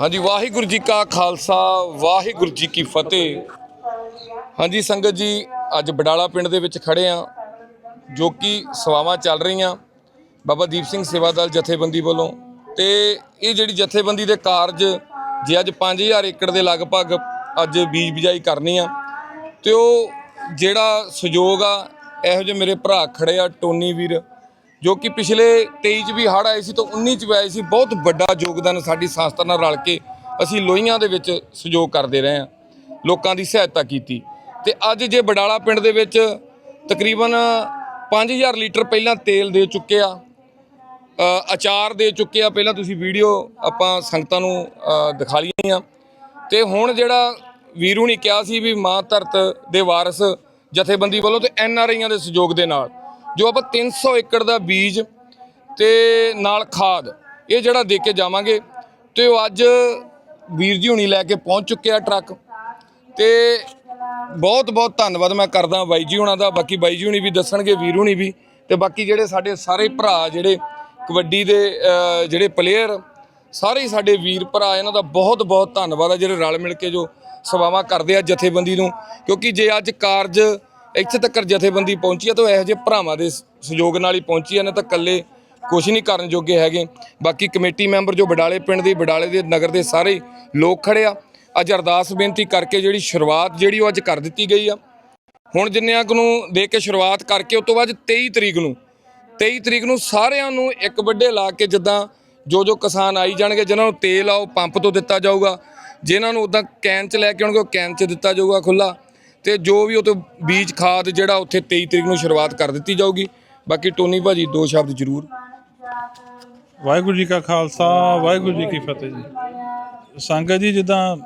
ਹਾਂਜੀ, ਵਾਹਿਗੁਰੂ ਜੀ ਕਾ ਖਾਲਸਾ, ਵਾਹਿਗੁਰੂ ਜੀ ਕੀ ਫਤਿਹ। ਹਾਂਜੀ, ਸੰਗਤ ਜੀ, ਅੱਜ ਬਡਾਲਾ ਪਿੰਡ ਦੇ ਵਿੱਚ ਖੜੇ ਆ, ਜੋ ਕਿ ਸੇਵਾਵਾਂ ਚੱਲ ਰਹੀਆਂ। ਬਾਬਾ ਦੀਪ ਸਿੰਘ ਸੇਵਾ ਜਥੇਬੰਦੀ ਵੱਲੋਂ ਤੇ ਇਹ ਜਿਹੜੀ ਜਥੇਬੰਦੀ ਦੇ ਕਾਰਜ ਜੇ ਅੱਜ 5000 ਏਕੜ ਦੇ ਲਗਭਗ ਅੱਜ ਬੀਜ ਬਿਜਾਈ ਕਰਨੀ ਆ ਤੇ ਉਹ ਜਿਹੜਾ ਸਹਿਯੋਗ ਆ, ਇਹੋ ਜਿਹੇ ਮੇਰੇ ਭਰਾ ਖੜੇ ਆ, ਟੋਨੀ ਵੀਰ। ਜੋ ਕਿ ਪਿਛਲੇ 23 ਚ ਵੀ ਹੜ੍ਹ ਆਏ ਸੀ ਤਾਂ 19 ਚ ਵੀ ਆਏ ਸੀ, ਬਹੁਤ ਵੱਡਾ ਯੋਗਦਾਨ ਸਾਡੀ ਸੰਸਥਾ ਨਾਲ ਰਲ ਕੇ ਅਸੀਂ ਲੋਹੀਆਂ ਦੇ ਵਿੱਚ ਸਹਿਯੋਗ ਕਰਦੇ ਰਹੇ ਹਾਂ, ਲੋਕਾਂ ਦੀ ਸਹਾਇਤਾ ਕੀਤੀ। ਤੇ ਅੱਜ ਜੇ ਬਡਾਲਾ ਪਿੰਡ ਦੇ ਵਿੱਚ ਤਕਰੀਬਨ 5000 ਲੀਟਰ ਪਹਿਲਾਂ ਤੇਲ ਦੇ ਚੁੱਕੇ ਆ ਅਚਾਰ ਦੇ ਚੁੱਕੇ ਆ, ਪਹਿਲਾਂ ਤੁਸੀਂ ਵੀਡੀਓ ਆਪਾਂ ਸੰਗਤਾਂ ਨੂੰ ਦਿਖਾ ਲਈਆਂ ਆ। ਤੇ ਹੁਣ ਜਿਹੜਾ ਵੀਰੂ ਨੇ ਕਿਹਾ ਸੀ ਵੀ ਮਾਂ ਧਰਤ ਦੇ ਵਾਰਸ ਜਥੇਬੰਦੀ ਵੱਲੋਂ ਤੇ ਐਨ ਆਰ ਆਈਆਂ ਦੇ ਸਹਿਯੋਗ ਦੇ ਨਾਲ ਜੋ ਆਪਾਂ 300 ਏਕੜ ਦਾ ਬੀਜ ਤੇ ਨਾਲ ਖਾਦ, ਇਹ ਜਿਹੜਾ ਦੇ ਕੇ ਜਾਵਾਂਗੇ, ਤੇ ਉਹ ਅੱਜ ਵੀਰ ਜੀ ਹੁਣੀ ਲੈ ਕੇ ਪਹੁੰਚ ਚੁੱਕਿਆ ਟਰੱਕ। ਤੇ ਬਹੁਤ ਬਹੁਤ ਧੰਨਵਾਦ ਮੈਂ ਕਰਦਾ ਬਾਈ ਜੀ ਹੁਣਾਂ ਦਾ, ਬਾਕੀ ਬਾਈ ਜੀ ਹੁਣੀ ਵੀ ਦੱਸਣਗੇ, ਵੀਰ ਹੁਣੀ ਵੀ, ਤੇ ਬਾਕੀ ਜਿਹੜੇ ਸਾਡੇ ਸਾਰੇ ਭਰਾ ਜਿਹੜੇ ਕਬੱਡੀ ਦੇ ਜਿਹੜੇ ਪਲੇਅਰ ਸਾਰੇ ਹੀ ਸਾਡੇ ਵੀਰ ਭਰਾ, ਇਹਨਾਂ ਦਾ ਬਹੁਤ ਬਹੁਤ ਧੰਨਵਾਦ ਆ ਜਿਹੜੇ ਰਲ ਮਿਲ ਕੇ ਜੋ ਸੇਵਾਵਾਂ ਕਰਦੇ ਆ ਜਥੇਬੰਦੀ ਨੂੰ, ਕਿਉਂਕਿ ਜੇ ਅੱਜ ਕਾਰਜ ਇੱਥੇ ਤੱਕ ਜਥੇਬੰਦੀ ਪਹੁੰਚੀ ਆ ਤਾਂ ਇਹੋ ਜਿਹੇ ਭਰਾਵਾਂ ਦੇ ਸਹਿਯੋਗ ਨਾਲ ਹੀ ਪਹੁੰਚੀ ਆ ਨੇ ਤਾਂ ਇਕੱਲੇ ਕੁਛ ਨਹੀਂ ਕਰਨ ਜੋਗੇ ਹੈਗੇ। ਬਾਕੀ ਕਮੇਟੀ ਮੈਂਬਰ ਜੋ ਬਡਾਲੇ ਪਿੰਡ ਦੇ, ਬਡਾਲੇ ਦੇ ਨਗਰ ਦੇ ਸਾਰੇ ਲੋਕ ਖੜੇ ਆ, ਅੱਜ ਅਰਦਾਸ ਬੇਨਤੀ ਕਰਕੇ ਜਿਹੜੀ ਸ਼ੁਰੂਆਤ ਜਿਹੜੀ ਉਹ ਅੱਜ ਕਰ ਦਿੱਤੀ ਗਈ ਆ। ਹੁਣ ਜਿੰਨਿਆਂ ਨੂੰ ਦੇ ਕੇ ਸ਼ੁਰੂਆਤ ਕਰਕੇ ਉਸ ਤੋਂ ਬਾਅਦ 23 ਤਰੀਕ ਨੂੰ 23 ਤਰੀਕ ਨੂੰ ਸਾਰਿਆਂ ਨੂੰ ਇੱਕ ਵੱਡੇ ਲਾ ਕੇ ਜਿੱਦਾਂ ਜੋ ਜੋ ਕਿਸਾਨ ਆਈ ਜਾਣਗੇ, ਜਿਨ੍ਹਾਂ ਨੂੰ ਤੇਲ ਆ ਉਹ ਪੰਪ ਤੋਂ ਦਿੱਤਾ ਜਾਊਗਾ। ਜਿਨ੍ਹਾਂ ਨੂੰ ਉਦਾਂ ਕੈਨ 'ਚ ਲੈ ਕੇ ਆਉਣਗੇ, ਉਹ ਕੈਨ 'ਚ ਦਿੱਤਾ ਜਾਊਗਾ ਖੁੱਲਾ ਤੇ ਜੋ ਵੀ ਉਹ ਬੀਜ, ਖਾਦ ਜਿਹੜਾ ਉੱਥੇ 23 ਤਰੀਕ ਨੂੰ ਸ਼ੁਰੂਆਤ ਕਰ ਦਿੱਤੀ ਜਾਊਗੀ। ਬਾਕੀ ਟੋਨੀ ਭਾਜੀ, ਦੋ ਸ਼ਬਦ ਜ਼ਰੂਰ। ਵਾਹਿਗੁਰੂ ਜੀ ਕਾ ਖਾਲਸਾ, ਵਾਹਿਗੁਰੂ ਜੀ ਕੀ ਫਤਿਹ ਜੀ। ਸੰਗਤ ਜੀ, ਜਿੱਦਾਂ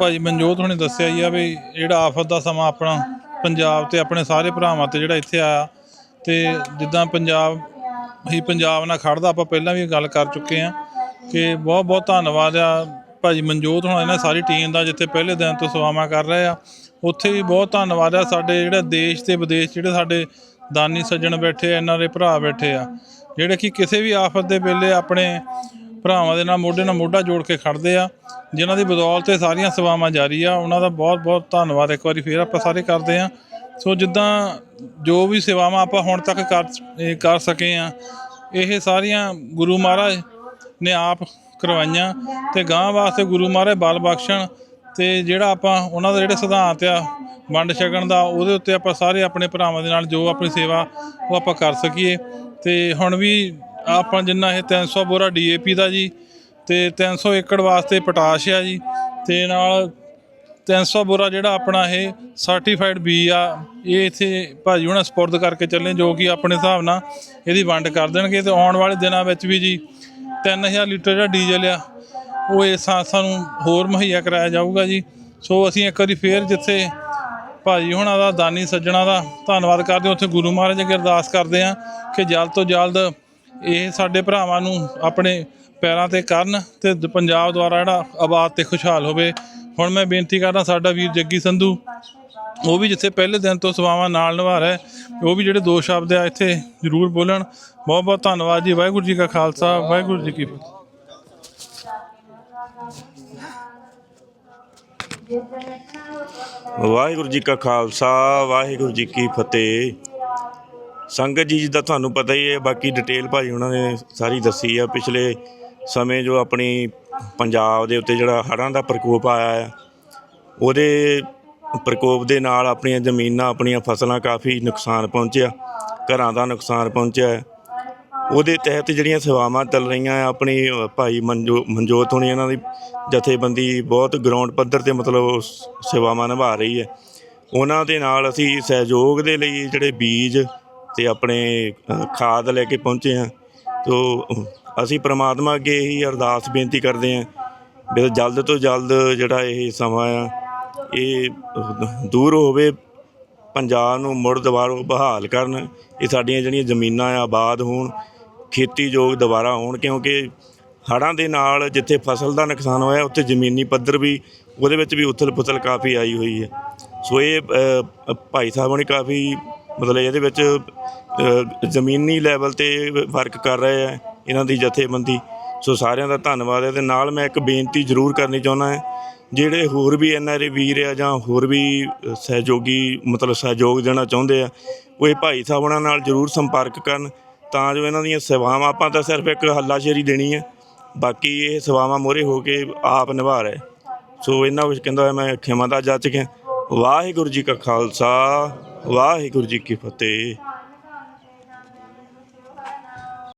ਭਾਜੀ ਮਨਜੋਤ ਹੁਣੇ ਦੱਸਿਆ ਹੀ ਆ ਵੀ ਜਿਹੜਾ ਆਫਤ ਦਾ ਸਮਾਂ ਆਪਣਾ ਪੰਜਾਬ ਤੇ ਆਪਣੇ ਸਾਰੇ ਭਰਾਵਾਂ ਤੇ ਜਿਹੜਾ ਇੱਥੇ ਆਇਆ, ਤੇ ਜਿੱਦਾਂ ਪੰਜਾਬ ਹੀ ਪੰਜਾਬ ਨਾਲ ਖੜਦਾ ਆਪਾਂ ਪਹਿਲਾਂ ਵੀ ਗੱਲ ਕਰ ਚੁੱਕੇ ਆ ਕਿ ਬਹੁਤ ਬਹੁਤ ਧੰਨਵਾਦ ਆ ਭਾਜੀ ਮਨਜੋਤ ਹੁਣ ਇਹਨਾਂ ਸਾਰੀ ਟੀਮ ਦਾ ਜਿੱਥੇ ਪਹਿਲੇ ਦਿਨ ਤੋਂ ਸੇਵਾਵਾਂ ਕਰ ਰਹੇ ਆ ਉੱਥੇ ਵੀ ਬਹੁਤ ਧੰਨਵਾਦ ਆ। ਸਾਡੇ ਜਿਹੜੇ ਦੇਸ਼ ਤੇ ਵਿਦੇਸ਼ ਜਿਹੜੇ ਸਾਡੇ ਦਾਨੀ ਸੱਜਣ ਬੈਠੇ ਆ ਇਹਨਾਂ ਦੇ ਭਰਾ ਬੈਠੇ ਆ। ਜਿਹੜੇ ਕਿ ਕਿਸੇ ਵੀ ਆਫਤ ਦੇ ਵੇਲੇ ਆਪਣੇ ਭਰਾਵਾਂ ਦੇ ਨਾਲ ਮੋਢੇ ਨਾਲ ਮੋਢਾ ਜੋੜ ਕੇ ਖੜਦੇ ਆ ਜਿਨ੍ਹਾਂ ਦੀ ਬਦੌਲਤ ਤੇ ਸਾਰੀਆਂ ਸੇਵਾਵਾਂ ਜਾਰੀ ਆ ਉਹਨਾਂ ਦਾ ਬਹੁਤ ਬਹੁਤ ਧੰਨਵਾਦ। ਇੱਕ ਵਾਰੀ ਫੇਰ ਆਪਾਂ ਸਾਰੇ ਕਰਦੇ ਆ। ਸੋ ਜਿੱਦਾਂ ਜੋ ਵੀ ਸੇਵਾਵਾਂ ਆਪਾਂ ਹੁਣ ਤੱਕ ਕਰ ਕਰ ਸਕੇ ਆ ਇਹ ਸਾਰੀਆਂ ਗੁਰੂ ਮਹਾਰਾਜ ਨੇ ਆਪ ਕਰਵਾਈਆਂ ਤੇ ਗਾਂ ਵਾਸਤੇ ਗੁਰੂ ਮਹਾਰਾਜ ਬਲ ਬਖਸ਼ਣ ਤੇ ਜਿਹੜਾ ਆਪਾਂ ਉਹਨਾਂ ਦਾ ਜਿਹੜੇ ਸਿਧਾਂਤ ਆ, ਵੰਡ ਛਕਣ ਦਾ, ਉਹਦੇ ਉੱਤੇ ਆਪਾਂ ਸਾਰੇ ਆਪਣੇ ਭਰਾਵਾਂ ਦੇ ਨਾਲ ਜੋ ਆਪਣੀ ਸੇਵਾ ਉਹ ਆਪਾਂ ਕਰ ਸਕੀਏ। ਤੇ ਹੁਣ ਵੀ ਆਪਾਂ ਜਿੰਨਾ ਇਹ 300 ਬੋਰਾ ਡੀਏਪੀ ਦਾ ਜੀ ਤੇ 300 ਏਕੜ ਵਾਸਤੇ ਪੋਟਾਸ਼ ਆ ਜੀ ਤੇ ਨਾਲ 300 ਬੋਰਾ ਜਿਹੜਾ ਆਪਣਾ ਇਹ ਸਰਟੀਫਾਈਡ ਬੀ ਆ, ਇਹ ਇੱਥੇ ਭਾਜੀ ਹੁਣਾਂ ਸਪੁਰਦ ਕਰਕੇ ਚੱਲੇ ਜੋ ਕਿ ਆਪਣੇ ਹਿਸਾਬ ਨਾਲ ਇਹਦੀ ਵੰਡ ਕਰ ਦੇਣਗੇ ਤੇ ਆਉਣ ਵਾਲੇ ਦਿਨਾਂ ਵਿੱਚ ਵੀ ਜੀ 3000 ਲੀਟਰ ਜਿਹੜਾ ਡੀਜ਼ਲ ਆ, ਉਹ ਇਸ ਸੰਸਥਾ ਨੂੰ ਹੋਰ ਮੁਹੱਈਆ ਕਰਾਇਆ ਜਾਊਗਾ ਜੀ। ਸੋ ਅਸੀਂ ਇੱਕ ਵਾਰੀ ਫੇਰ ਜਿੱਥੇ ਭਾਜੀ ਹੁਣਾਂ ਦਾ, ਦਾਨੀ ਸੱਜਣਾ ਦਾ ਧੰਨਵਾਦ ਕਰਦੇ ਹਾਂ। ਉੱਥੇ ਗੁਰੂ ਮਹਾਰਾਜ ਅੱਗੇ ਅਰਦਾਸ ਕਰਦੇ ਹਾਂ ਕਿ ਜਲਦ ਤੋਂ ਜਲਦ ਇਹ ਸਾਡੇ ਭਰਾਵਾਂ ਨੂੰ ਆਪਣੇ ਪੈਰਾਂ ਤੇ ਕਰਨ ਤੇ ਦ- ਪੰਜਾਬ ਦੁਆਰਾ ਜਿਹੜਾ ਆਬਾਦ ਤੇ ਖੁਸ਼ਹਾਲ ਹੋਵੇ। ਹੁਣ ਮੈਂ ਬੇਨਤੀ ਕਰਦਾ ਸਾਡਾ ਵੀਰ ਜੱਗੀ ਸੰਧੂ ਉਹ ਵੀ ਜਿੱਥੇ ਪਹਿਲੇ ਦਿਨ ਤੋਂ ਸੇਵਾਵਾਂ ਨਾਲ ਨਿਭਾ ਰਿਹਾ ਉਹ ਵੀ ਜਿਹੜੇ ਦੋ ਸ਼ਬਦ ਆ ਇੱਥੇ ਜ਼ਰੂਰ ਬੋਲਣ। ਬਹੁਤ ਬਹੁਤ ਧੰਨਵਾਦ ਜੀ, ਵਾਹਿਗੁਰੂ ਜੀ ਕਾ ਖਾਲਸਾ, ਵਾਹਿਗੁਰੂ ਜੀ ਕੀ ਫਤਿਹ। ਵਾਹਿਗੁਰੂ ਜੀ ਕਾ ਖਾਲਸਾ, ਵਾਹਿਗੁਰੂ ਜੀ ਕੀ ਫਤਿਹ। ਸੰਗਤ ਜੀ, ਜਿੱਦਾਂ ਤੁਹਾਨੂੰ ਪਤਾ ਹੀ ਹੈ, ਬਾਕੀ ਡਿਟੇਲ ਭਾਜੀ ਉਹਨਾਂ ਨੇ ਸਾਰੀ ਦੱਸੀ ਆ। ਪਿਛਲੇ ਸਮੇਂ ਜੋ ਆਪਣੀ ਪੰਜਾਬ ਦੇ ਉੱਤੇ ਜਿਹੜਾ ਹੜ੍ਹਾਂ ਦਾ ਪ੍ਰਕੋਪ ਆਇਆ ਹੈ ਉਹਦੇ ਪ੍ਰਕੋਪ ਦੇ ਨਾਲ ਆਪਣੀਆਂ ਜ਼ਮੀਨਾਂ, ਆਪਣੀਆਂ ਫਸਲਾਂ ਕਾਫੀ ਨੁਕਸਾਨ ਪਹੁੰਚਿਆ, ਘਰਾਂ ਦਾ ਨੁਕਸਾਨ ਪਹੁੰਚਿਆ ਉਹਦੇ ਤਹਿਤ ਜਿਹੜੀਆਂ ਸੇਵਾਵਾਂ ਚੱਲ ਰਹੀਆਂ ਆ, ਆਪਣੀ ਭਾਈ ਮਨਜੋ ਮਨਜੋਤ ਹੋਣੀ ਇਹਨਾਂ ਦੀ ਜਥੇਬੰਦੀ ਬਹੁਤ ਗਰਾਊਂਡ ਪੱਧਰ ਤੇ ਮਤਲਬ ਸੇਵਾਵਾਂ ਨਿਭਾ ਰਹੀ ਹੈ। ਉਹਨਾਂ ਦੇ ਨਾਲ ਅਸੀਂ ਸਹਿਯੋਗ ਦੇ ਲਈ ਜਿਹੜੇ ਬੀਜ ਤੇ ਆਪਣੇ ਖਾਦ ਲੈ ਕੇ ਪਹੁੰਚੇ ਹਾਂ। ਤੋ ਅਸੀਂ ਪ੍ਰਮਾਤਮਾ ਅੱਗੇ ਇਹੀ ਅਰਦਾਸ ਬੇਨਤੀ ਕਰਦੇ ਹਾਂ, ਵੀ ਜਲਦ ਤੋਂ ਜਲਦ ਜਿਹੜਾ ਇਹ ਸਮਾਂ ਆ ਇਹ ਦੂਰ ਹੋਵੇ, ਪੰਜਾਬ ਨੂੰ ਮੁੜ ਦੁਬਾਰਾ ਬਹਾਲ ਕਰਨ, ਇਹ ਸਾਡੀਆਂ ਜਿਹੜੀਆਂ ਜ਼ਮੀਨਾਂ ਆ, ਆਬਾਦ ਹੋਣ, ਖੇਤੀਯੋਗ ਦੁਬਾਰਾ ਹੋਣ, ਕਿਉਂਕਿ ਹੜ੍ਹਾਂ ਦੇ ਨਾਲ ਜਿੱਥੇ ਫਸਲ ਦਾ ਨੁਕਸਾਨ ਹੋਇਆ, ਉੱਥੇ ਜ਼ਮੀਨੀ ਪੱਧਰ ਵੀ, ਉਹਦੇ ਵਿੱਚ ਵੀ ਉਥਲ ਪੁਥਲ ਕਾਫੀ ਆਈ ਹੋਈ ਹੈ। ਸੋ ਇਹ ਭਾਈ ਸਾਹਿਬ ਨੇ ਕਾਫੀ ਮਤਲਬ ਇਹਦੇ ਵਿੱਚ ਜ਼ਮੀਨੀ ਲੈਵਲ ਤੇ ਵਰਕ ਕਰ ਰਹੇ ਆ, ਇਹਨਾਂ ਦੀ ਜਥੇਬੰਦੀ। ਸੋ ਸਾਰਿਆਂ ਦਾ ਧੰਨਵਾਦ ਹੈ ਤੇ ਨਾਲ ਮੈਂ ਇੱਕ ਬੇਨਤੀ ਜ਼ਰੂਰ ਕਰਨੀ ਚਾਹੁੰਦਾ ਹਾਂ ਜਿਹੜੇ ਹੋਰ ਵੀ ਐਨਆਰਏ ਵੀਰ ਆ ਜਾਂ ਹੋਰ ਵੀ ਸਹਿਯੋਗੀ, ਮਤਲਬ ਸਹਿਯੋਗ ਦੇਣਾ ਚਾਹੁੰਦੇ ਆ, ਉਹ ਇਹ ਭਾਈ ਸਾਹਿਬਾਂ ਨਾਲ ਜ਼ਰੂਰ ਸੰਪਰਕ ਕਰਨ, ਤਾਂ ਜੋ ਇਹਨਾਂ ਦੀਆਂ ਸੇਵਾਵਾਂ, ਆਪਾਂ ਤਾਂ ਸਿਰਫ ਇੱਕ ਹੱਲਾਸ਼ੇਰੀ ਦੇਣੀ ਹੈ ਬਾਕੀ ਇਹ ਸੇਵਾਵਾਂ ਮੋਰੇ ਹੋ ਕੇ ਆਪ ਨਿਭਾ ਰਹੇ। ਸੋ ਇਹਨਾਂ ਕੁਝ ਕਹਿੰਦਾ ਹੋਇਆ, ਮੈਂ ਖਿਮਾ ਦਾ ਜੱਜ ਗਿਆ ਵਾਹਿਗੁਰੂ ਜੀ ਕਾ ਖਾਲਸਾ, ਵਾਹਿਗੁਰੂ ਜੀ ਕੀ ਫਤਿਹ।